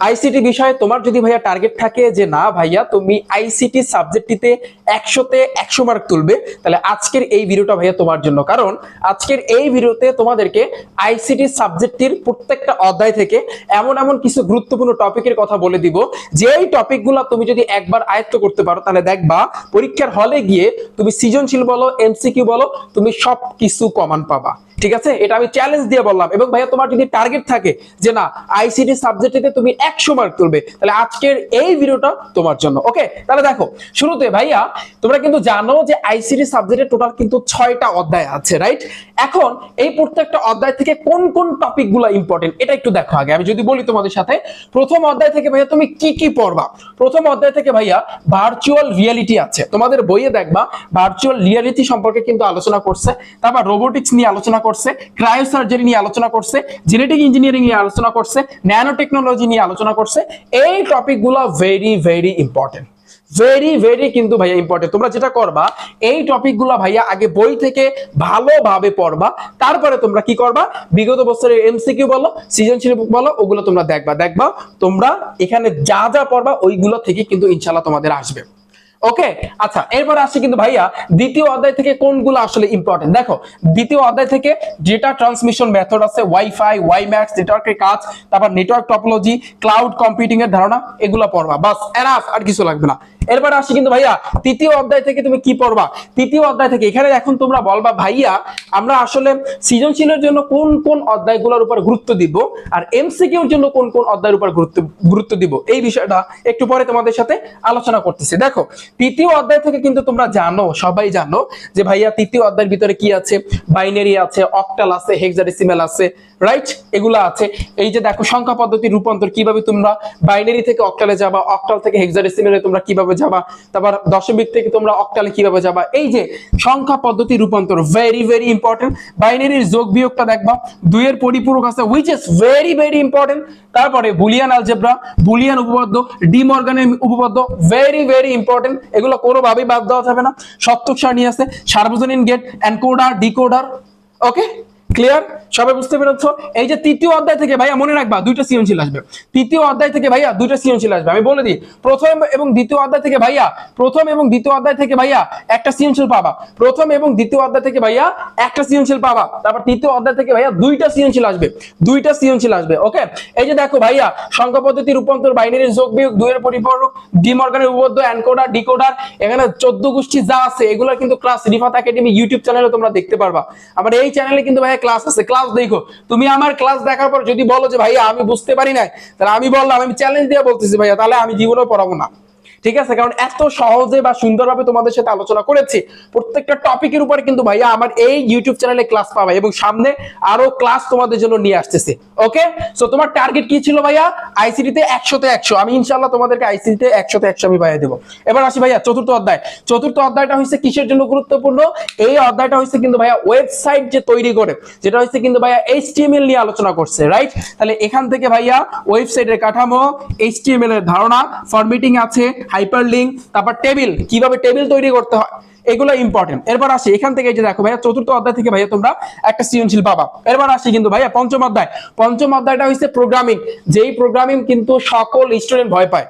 ICT বিষয়ে তোমার যদি ভাইয়া টার্গেট থাকে যে না ভাইয়া তুমি আইসিটি সাবজেক্টটিতে একশোতে একশো মার্ক তুলবে। তাহলে আজকের এই ভিডিওটা ভাইয়া তোমার জন্য। কারণ আজকের এই ভিডিওতে তোমাদেরকে আইসিটি সাবজেক্টটির প্রত্যেকটা অধ্যায় থেকে এমন এমন কিছু গুরুত্বপূর্ণ টপিকের কথা বলে দিব। যেই টপিকগুলো তুমি যদি একবার আয়ত্ত করতে পারো, তাহলে দেখবা পরীক্ষার হলে গিয়ে তুমি সৃজনশীল বলো এমসিকিউ বলো, তুমি সব কিছু কমান পাবা। ঠিক আছে? এটা আমি চ্যালেঞ্জ দিয়ে বললাম। এবং ভাইয়া তোমার যদি টার্গেট থাকে যে না আইসিটি সাবজেক্টে তুমি একশো মার্ক তুলবে, তাহলে আজকের এই ভিডিওটা তোমার জন্য। ওকে তাহলে দেখো, শুরুতে ভাইয়া তোমরা কিন্তু জানো যে আইসিটি সাবজেক্টে টোটাল কিন্তু ছয়টা অধ্যায় আছে রাইট এখন এই প্রত্যেকটা অধ্যায় থেকে কোন কোন টপিকগুলো ইম্পর্টেন্ট এটা একটু দেখো আগে। আমি যদি বলি তোমাদের সাথে, প্রথম অধ্যায় থেকে ভাইয়া তুমি কি কি পড়বা? প্রথম অধ্যায় থেকে ভাইয়া ভার্চুয়াল রিয়েলিটি আছে। তোমাদের বইয়ে দেখবা ভার্চুয়াল রিয়ালিটি সম্পর্কে কিন্তু আলোচনা করছে, তারপর রোবোটিক্স নিয়ে আলোচনা করছে ক্রায়ো সার্জারি নিয়ে আলোচনা করছে জেনেটিক ইঞ্জিনিয়ারিং নিয়ে আলোচনা করছে ন্যানো টেকনোলজি নিয়ে আলোচনা করছে, এই টপিকগুলো very very important very very কিন্তু ভাইয়া ইম্পর্টেন্ট তোমরা যেটা করবা, এই টপিকগুলো ভাইয়া আগে বই থেকে ভালোভাবে পড়বা, তারপরে তোমরা কি করবা? বিগত বছরের এমসিকিউ বলো, সৃজনশীল বলো, ওগুলো তোমরা দেখবা। দেখবা, তোমরা এখানে যা যা পড়বা, ওইগুলো থেকে কিন্তু ইনশাল্লাহ তোমাদের আসবে। ওকে আচ্ছা এরপর আসছে কিন্তু ভাইয়া, দ্বিতীয় অধ্যায় থেকে কোনগুলো আসলে ইম্পর্টেন্ট দেখো, দ্বিতীয় অধ্যায় থেকে ডেটা ট্রান্সমিশন মেথড আছে ওয়াইফাই ওয়াইম্যাক্স নেটওয়ার্কের কাজ, তারপর নেটওয়ার্ক টপোলজি ক্লাউড কম্পিউটিং এর ধারণা, এগুলো পড়বা। বাস এনাফ আর কিছু লাগবে না। এরপর আসি কিন্তু ভাইয়া, তৃতীয় অধ্যায় থেকে তুমি কি পড়বা? তৃতীয় অধ্যায় থেকে, এখানে এখন তোমরা বলবা, ভাইয়া, আমরা আসলে সৃজনশীলের জন্য কোন কোন অধ্যায়গুলোর উপর গুরুত্ব দিব আর এমসিকিউর জন্য কোন কোন অধ্যায়ের উপর গুরুত্ব গুরুত্ব দিব? এই বিষয়টা একটু পরে তোমাদের সাথে আলোচনা করতেছি। দেখো, তৃতীয় অধ্যায় থেকে কিন্তু তোমরা জানো, সবাই জানো, যে ভাইয়া, তৃতীয় অধ্যায়ের ভিতরে কি আছে? বাইনারি আছে, অক্টাল আছে, হেক্সাডেসিমাল আছে, রাইট? এগুলো আছে। এই যে দেখো, সংখ্যা পদ্ধতির রূপান্তর, কীভাবে তোমরা বাইনারি থেকে অক্টালে যাবা, অক্টাল থেকে হেক্সাডেসিমালে তোমরা কীভাবে যাবা, তারপর দশমিক থেকে তোমরা অক্টালে কীভাবে যাবা? এই যে সংখ্যা পদ্ধতি রূপান্তর ভেরি ভেরি ইম্পর্টেন্ট বাইনারির যোগ বিয়োগটা দেখবা, দুইয়ের পরিপূরক আছে which is very very important তারপরে বুলিয়ান আলজেব্রা বুলিয়ান উপপাদ্য ডি মর্গানের উপপাদ্য ভেরি ভেরি ইম্পর্টেন্ট এগুলো কোনোভাবেই বাদ দেওয়া যাবে না। সত্যক সারণী আছে, সার্বজনীন gate encoder decoder okay clear সবাই বুঝতে পেরেছ? এই যে তৃতীয় অধ্যায় থেকে ভাইয়া মনে রাখবা, দুইটা সৃজনশীল আসবে। তৃতীয় অধ্যায় থেকে ভাইয়া দুইটা সৃজনশীল আসবে। আমি বলে দিই, প্রথম এবং দ্বিতীয় অধ্যায় থেকে ভাইয়া, প্রথম এবং দ্বিতীয় অধ্যায় থেকে ভাইয়া একটা সৃজনশীল পাবা। প্রথম এবং দ্বিতীয় অধ্যায় থেকে ভাইয়া একটা সৃজনশীল পাবা। তারপর তৃতীয় অধ্যায় থেকে ভাইয়া দুইটা সৃজনশীল আসবে। দুইটা সৃজনশীল আসবে, ওকে? এই যে দেখো ভাইয়া, সংখ্যা পদ্ধতি, রূপান্তর বাইনারির যোগ বিয়োগ, দুইয়ের পরিপূরক, ডিমর্গানের উপপাদ্য এনকোডার, ডিকোডার, এখানে চোদ্দ গোষ্ঠী যা আছে এগুলো কিন্তু ক্লাস রিফাত একাডেমি ইউটিউব চ্যানেলে তোমরা দেখতে পারবা। আমার এই চ্যানেলে কিন্তু ভাইয়া ক্লাস আছে। ক্লাস দেখো। তুমি আমার ক্লাস দেখার পর যদি বলো যে, ভাইয়া, আমি বুঝতে পারি না তাহলে আমি বললাম, আমি চ্যালেঞ্জ দিয়ে বলতেছি, ভাইয়া, তাহলে আমি জীবনেও পড়াবো না। ঠিক আছে? কারণ এত সহজে বা সুন্দরভাবে তোমাদের সাথে আলোচনা করেছি। প্রত্যেকটা টপিকের উপরে কিন্তু ভাইয়া আমার এই ইউটিউব চ্যানেলে ক্লাস পাবে এবং সামনে আরও ক্লাস তোমাদের জন্য নিয়ে আসতেছে। ওকে সো তোমার টার্গেট কি ছিল ভাইয়া? আইসিটিতে একশোতে একশো। আমি ইনশাল্লাহ তোমাদেরকে আইসিটিতে একশোতে একশো আমি ভাইয়া দেবো। এবার আসি ভাইয়া, চতুর্থ অধ্যায়। চতুর্থ অধ্যায়টা হচ্ছে কিসের জন্য গুরুত্বপূর্ণ? এই অধ্যায়টা হচ্ছে কিন্তু ভাইয়া ওয়েবসাইট যে তৈরি করে, যেটা হচ্ছে কিন্তু ভাইয়া এইচটিএমএল নিয়ে আলোচনা করছে রাইট তাহলে এখান থেকে ভাইয়া ওয়েবসাইটের কাঠামো এইচটিএমএল এর ধারণা ফরম্যাটিং আছে হাইপার লিঙ্ক তারপর টেবিল কীভাবে টেবিল তৈরি করতে হয়? এগুলো ইম্পর্টেন্ট এরপর আসি, এখান থেকে যে দেখো ভাইয়া, চতুর্থ অধ্যায় থেকে ভাইয়া তোমরা একটা সৃজনশীল পাবা। এরপর আসি কিন্তু ভাইয়া, পঞ্চম অধ্যায়। পঞ্চম অধ্যায়টা হচ্ছে প্রোগ্রামিং যেই প্রোগ্রামিং কিন্তু সকল স্টুডেন্ট ভয় পায়।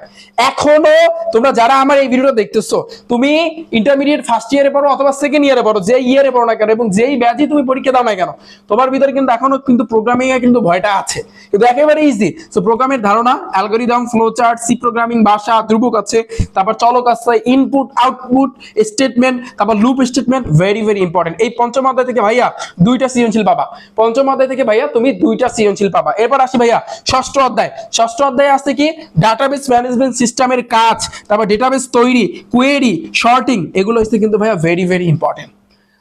এখনও তোমরা যারা আমার এই ভিডিওটা দেখতেছো, তুমি ইন্টারমিডিয়েট ফার্স্ট ইয়ারে পড়ো অথবা সেকেন্ড ইয়ারে পড়ো যে ইয়ারে পড়ো না কেন এবং যেই ব্যাচই তুমি পরীক্ষা দাও না কেন, তোমার ভিতরে কিন্তু এখনও কিন্তু প্রোগ্রামিং এ কিন্তু ভয়টা আছে। কিন্তু একেবারে ইজি সো প্রোগ্রামের ধারণা algorithm flow chart C programming ভাষা, ধ্রুবক আছে, তারপর চলক আছে ইনপুট আউটপুট স্টেটমেন্ট তারপর loop statement very very important এই পঞ্চম অধ্যায় থেকে ভাইয়া দুইটা সৃজনশীল পাবা। পঞ্চম অধ্যায় থেকে ভাইয়া তুমি দুইটা সৃজনশীল পাবা। এরপর আসি ভাইয়া ষষ্ঠ অধ্যায়। ষষ্ঠ অধ্যায় আছে কি? ডাটাবেস ম্যানেজমেন্ট সিস্টেমের কাজ, তারপর ডেটাবেস তৈরি কোয়েরি শর্টিং এগুলো হচ্ছে কিন্তু ভাইয়া ভেরি ভেরি ইম্পর্টেন্ট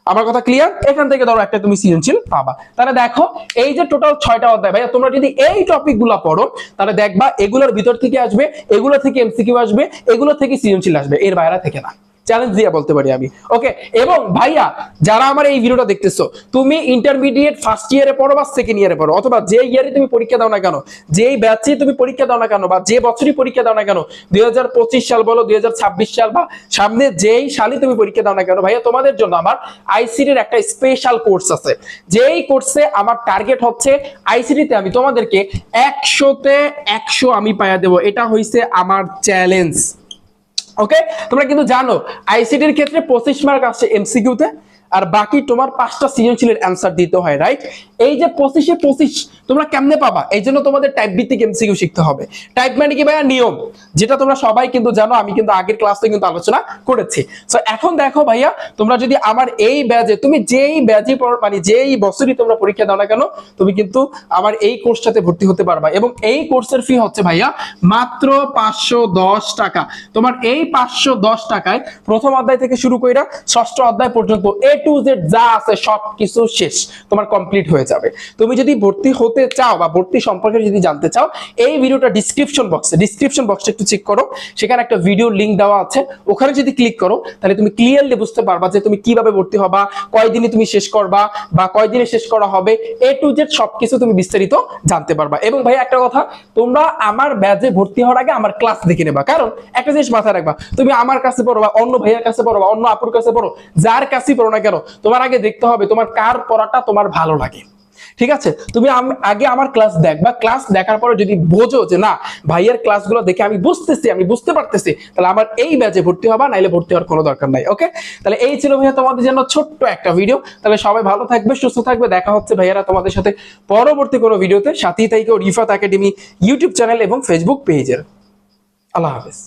আমার কথা ক্লিয়ার এখান থেকে ধরো একটা তুমি সৃজনশীল পাবা। তাহলে দেখো, এই যে টোটাল ছয়টা অধ্যায়, ভাইয়া তোমরা যদি এই টপিকগুলা পড়ো, তাহলে দেখবা এগুলোর ভিতর থেকে আসবে, এগুলো থেকে এমসিকিউ আসবে, এগুলো থেকে সৃজনশীল আসবে, এর বাইরে থেকে না। চ্যালেঞ্জ দিয়ে বলতে পারি আমি। ওকে এবং ভাইয়া, যারা আমার এই ভিডিওটা দেখতেছো, তুমি ইন্টারমিডিয়েট ফার্স্ট ইয়ারে পড়ো বা সেকেন্ড ইয়ারে পড়ো? অথবা যে ইয়ারে তুমি পরীক্ষা দাও না কেন, যেই ব্যাচে তুমি পরীক্ষা দাও না কেন, বা যে বছরই পরীক্ষা দাও না কেন, দুই হাজার পঁচিশ সাল বলো, দুই হাজার ছাব্বিশ সাল, বা সামনে যেই সালে তুমি পরীক্ষা দাও না কেন, ভাইয়া, তোমাদের জন্য আমার আইসিটির একটা স্পেশাল কোর্স আছে। যেই কোর্সে আমার টার্গেট হচ্ছে আইসিটিতে আমি তোমাদেরকে একশোতে একশো আমি পাইয়া দেবো। এটা হইছে আমার চ্যালেঞ্জ ওকে তোমরা কিন্তু জানো আইসিটির ক্ষেত্রে পঁচিশ মার্ক আসছে এমসিকিউতে আর বাকি তোমার পাঁচটা সৃজনশীলের অ্যান্সার দিতে হয় রাইট এই যে পঁচিশে পঁচিশ, তোমরা কেমনে পাবা? এই জন্য তোমাদের টাইপ ভিত্তিক এমসিকিউ শিখতে হবে। টাইপ মানে কি ভাইয়া? নিয়ম। যেটা তোমরা সবাই কিন্তু জানো, আমি কিন্তু আগের ক্লাসে কিন্তু আলোচনা করেছি। তো এখন দেখো ভাইয়া, তোমরা যদি আমার এই ব্যাজে তুমি যেই ব্যাজে মানে যেই বছরই তোমরা পরীক্ষা দাও না কেন, তুমি কিন্তু আমার এই কোর্সটাতে ভর্তি হতে পারবা। এবং এই কোর্সের ফি হচ্ছে ভাইয়া মাত্র পাঁচশো দশ টাকা। তোমার এই পাঁচশো দশ টাকায় প্রথম অধ্যায় থেকে শুরু করে ষষ্ঠ অধ্যায় পর্যন্ত এ টু জেড যা আছে সব কিছু শেষ, তোমার কমপ্লিট হয়ে যাবে। তুমি যদি ভর্তি হতে চাও বা ভর্তি সম্পর্কে যদি জানতে চাও, এই ভিডিওটা ডিসক্রিপশন বক্সে ডিসক্রিপশন বক্সে একটু চেক করো। সেখানে একটা ভিডিও লিংক দেওয়া আছে। ওখানে যদি ক্লিক করো, তাহলে তুমি ক্লিয়ারলি বুঝতে পারবা যে তুমি কীভাবে ভর্তি হবা, কয়দিনে তুমি শেষ করবা বা কয়দিনে শেষ করা হবে। এ টু জেড সবকিছু তুমি বিস্তারিত জানতে পারবা। এবং ভাই, একটা কথা, তোমরা আমার ব্যাচে ভর্তি হওয়ার আগে আমার ক্লাস দেখে নেবা। কারণ একটা জিনিস মাথায় রাখবা, তুমি আমার কাছে পড়ো বা অন্য ভাইয়ের কাছে পড়ো বা অন্য আপুর কাছে পড়ো, যার কাছেই পড়ো না তোমার আগে দেখতে হবে তোমার কার পড়াটা তোমার ভালো লাগে। ঠিক আছে? তুমি আগে আমার ক্লাস দেখবা ক্লাস দেখার পরে যদি বোঝো যে না, ভাইয়ের ক্লাসগুলো দেখে আমি বুঝতেছি, আমি বুঝতে পারতেছি, তাহলে আমার এই ব্যাচে ভর্তি হবা, নাইলে ভর্তি হওয়ার কোনো দরকার নাই ওকে তাহলে এই ছিল ভাইয়া তোমাদের জন্য ছোট্ট একটা ভিডিও তাহলে সবাই ভালো থাকবে, সুস্থ থাকবে, দেখা হচ্ছে ভাইয়ারা তোমাদের সাথে পরবর্তী কোনো ভিডিওতে সাথী তাইকে রিফাত একাডেমি ইউটিউব চ্যানেল এবং ফেসবুক পেজের আল্লাহ হাফেজ।